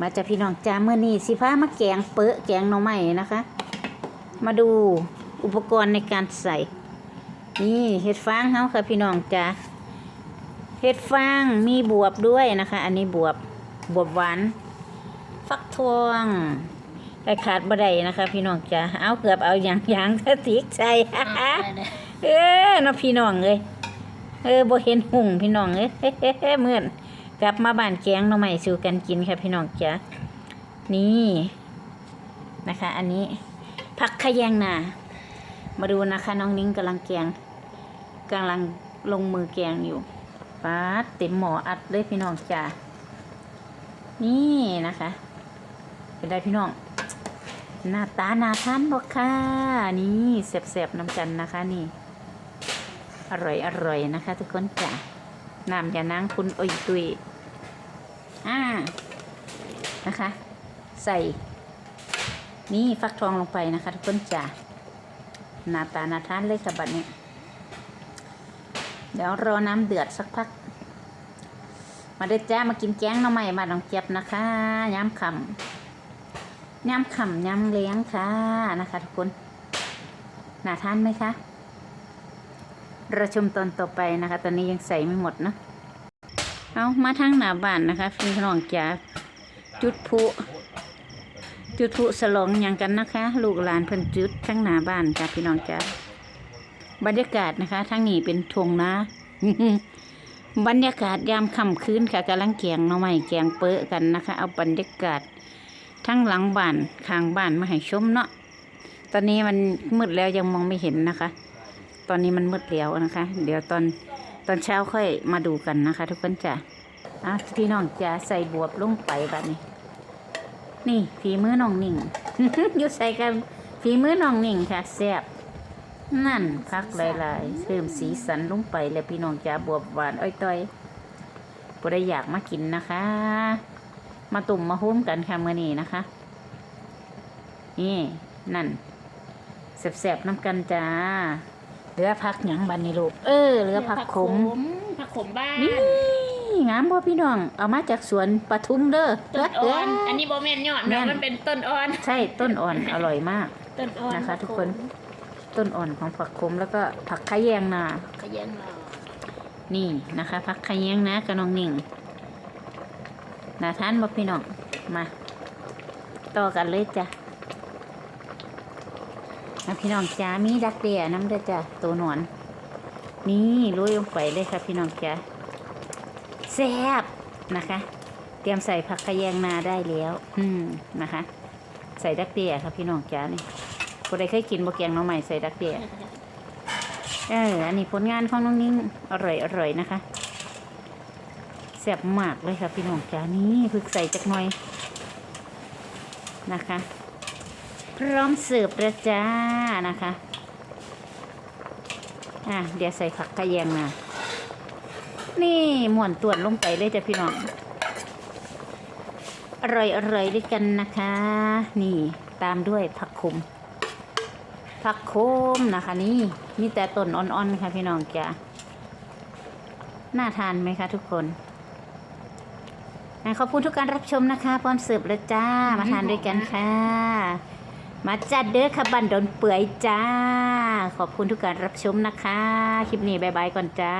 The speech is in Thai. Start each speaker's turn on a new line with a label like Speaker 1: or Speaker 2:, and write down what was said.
Speaker 1: มาจากพี่น้องจ้าเมื่อนี้สิพามาแกงเปอะแกงหน่อไม้นะคะ มาดูอุปกรณ์ในการใส่ นี่เห็ดฟางเฮาค่ะพี่น้องจ้าเห็ดฟางมีบวบด้วยนะคะ อันนี้บวบบวบหวานฟักทองไก่ขาดบะไดนะคะ พี่น้องจ้าเอาเกือบเอาอย่างอย่างสติกใส่เออเนาะพี่น้องเอ้ยเออบ่เห็นหุ่งพี่น้องเอ้ยเหมือน กลับมาบ้านแกงหน่อไม้สู่กันกินค่ะพี่น้องจ้านี่นะคะ อันนี้ผักขยงนามาดูนะคะ น้องนิ้งกำลังแกงกำลังลงมือแกงอยู่ปาเต็มหมออัดเลยพี่น้องจ้านี่นะคะ เป็นได้พี่น้องหน้าตาหนาทานบอกค่ะ นี่แสบๆน้ำกันนะคะนี่ อร่อยอร่อยนะคะ ทุกคนจ้ะ น้ำยานางคุณโอยตุยอ่านะคะ ใส่ นี่ฟักทองลงไปนะคะ ทุกคนจ้ะหน้าตานาทานเลยค่ะบัดนี้ เดี๋ยวรอน้ำเดือดสักพัก มาเด้จ้ามากินแกงหน่อไม้มาน้องเจ็บนะคะย้ำคำย้ำขำย้ำเลี้ยงค่ะนะคะ ทุกคนน่าทานไหมคะ เราชมตอนต่อไปนะคะ ตอนนี้ยังใส่ไม่หมดนะเอามาทางหน้าบ้านนะคะพี่น้องจ๋าจุดพุจุดพุสลองอย่างกันนะคะ ลูกหลานเพิ่นจุดทั้งหน้าบ้านจ้ะพี่น้องจ๋าบรรยากาศนะคะทั้งนี้เป็นทงนะบรรยากาศยามค่ำคืนค่ะกำลังแกงน่อไม้แกงเปอะกันนะคะ เอาบรรยากาศทั้งหลังบ้านข้างบ้านมาให้ชมเนาะตอนนี้มันมืดแล้วยังมองไม่เห็นนะคะ ตอนนี้มันมืดแล้วนะคะ เดี๋ยวตอนตอนเช้าค่อยมาดูกันนะคะ ทุกคนจ้ะอะพี่น้องจะใส่บวบลงไปแบบนี้ นี่ฝีมือน้องหนิ่งอยู่ใส่กันฝีมือน้องหนิ่งค่ะแซ่บนั่นพักหลายๆเพิ่มสีสันลงไปแล้วพี่น้องจะบวบหวานอ้อยต้อยบ่ได้อยากมากินนะคะ มาตุ่มมาหุ้มกันค่ะมื่อนี้นะคะ นี่นั่นแสบๆน้ำกันจ้า เหลือพักหยังบันนี่ลูกเออเหลือพักขม
Speaker 2: ผักขมบ้าน
Speaker 1: นี่งามบ่พี่น้องเอามาจากสวนปทุมเด้อ
Speaker 2: ต้นอ่อนอันนี้โบแมนยอด
Speaker 1: แม่
Speaker 2: เนาะ
Speaker 1: น
Speaker 2: มันเป็นต้นอ่อน
Speaker 1: ใช่ต้นอ่อนอร่อยมาก
Speaker 2: ต้นอ่อน
Speaker 1: นะคะ ทุกคนต้นอ่อนของผักขมแล้วก็ผักขะแยงนา
Speaker 2: ขยันเรา
Speaker 1: นี่นะคะผักขะแยงนะกับน้องหนิ่งนาทานบ่พี่น้องมา ต่อกันเลยจ้ะ มาพี่น้องจ้ามีดักเดียน้ำเด้อจ้ะตัวหนอนนี่ลุยลงไปเลยค่ะพี่น้องจ้าแซ่บนะคะ เตรียมใส่ผักขยงนาได้แล้ว อืมนะคะ ใส่ดักเดียค่ะพี่น้องจ้านี่คนใดเคยกินบะแกงน้องใหม่ใส่ดักเดียเอออันนี้ผลงานของน้องนิ่งอร่อยอร่อยนะคะแซ่บมากเลยค่ะพี่น้องจ้านี่พึกใส่จักหน่อยนะคะ พร้อมเสิร์ฟแล้วจ้านะคะอะเดี๋ยวใส่ผักกระเยงมานี่หมวนตวนลงไปเลยจ้ะพี่น้อง อร่อยอร่อยด้วยกันนะคะ นี่ตามด้วยผักขมผักโคมนะคะ นี่มีแต่ต้นอ่อนๆค่ะพี่น้องจ้ะน่าทานไหมคะทุกคนขอบคุณทุกการรับชมนะคะ พร้อมเสิร์ฟแล้วจ้า มาทานด้วยกันค่ะ มาจัดเด้อค่ะบันดนเปื่อยจ้า ขอบคุณทุกการรับชมนะคะ คลิปนี้บายบายก่อนจ้า